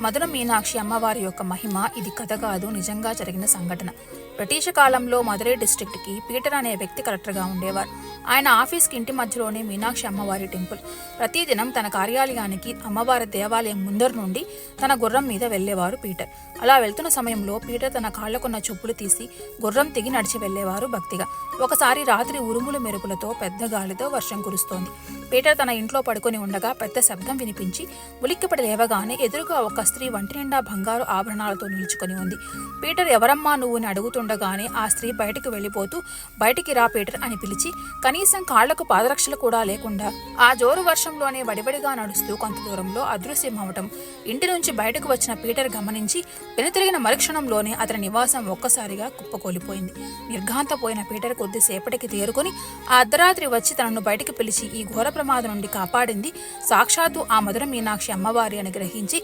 మధుర మీనాక్షి అమ్మవారి యొక్క మహిమ ఇది కథ కాదు నిజంగా జరిగిన సంఘటన. బ్రిటిష్ కాలంలో మధురై డిస్ట్రిక్ట్కి పీటర్ అనే వ్యక్తి కలెక్టర్గా ఉండేవారు. ఆయన ఆఫీస్కి ఇంటి మధ్యలోనే మీనాక్షి అమ్మవారి టెంపుల్. ప్రతిదినం తన కార్యాలయానికి అమ్మవారి దేవాలయం ముందర నుండి తన గుర్రం మీద వెళ్ళేవారు పీటర్. అలా వెళ్తున్న సమయంలో పీటర్ తన కాళ్ళకున్న చెప్పులు తీసి గుర్రం తిగి నడిచి వెళ్ళేవారు భక్తిగా. ఒకసారి రాత్రి ఉరుములు మెరుపులతో పెద్ద గాలితో వర్షం కురుస్తోంది. పీటర్ తన ఇంట్లో పడుకొని ఉండగా పెద్ద శబ్దం వినిపించి ఉలిక్కిపడి లేవగానే ఎదురుగా ఒక స్త్రీ వంటి నిండా బంగారు ఆభరణాలతో నిలుచుకొని ఉంది. పీటర్ ఎవరమ్మా నువ్వు అని అడుగుతుండగానే ఆ స్త్రీ బయటకు వెళ్ళిపోతూ బయటికి రా పీటర్ అని పిలిచి కనీసం కాళ్ళకు పాదరక్షలు కూడా లేకుండా ఆ జోరు వర్షంలోనే వడివడిగా నడుస్తూ కొంత దూరంలో అదృశ్యమవటం. ఇంటి నుంచి బయటకు వచ్చిన పీటర్ గమనించి వెనుతిరిగిన మరుక్షణంలోనే అతని నివాసం ఒక్కసారిగా కుప్పకూలిపోయింది. నిర్ఘాంతపోయిన పీటర్ కొద్దిసేపటికి తేరుకొని ఆ అర్ధరాత్రి వచ్చి తనను బయటికి పిలిచి ఈ ఘోర ప్రమాదం నుండి కాపాడింది. సాక్షాత్తు ఆ మధుర మీనాక్షి అమ్మవారి అని గ్రహించి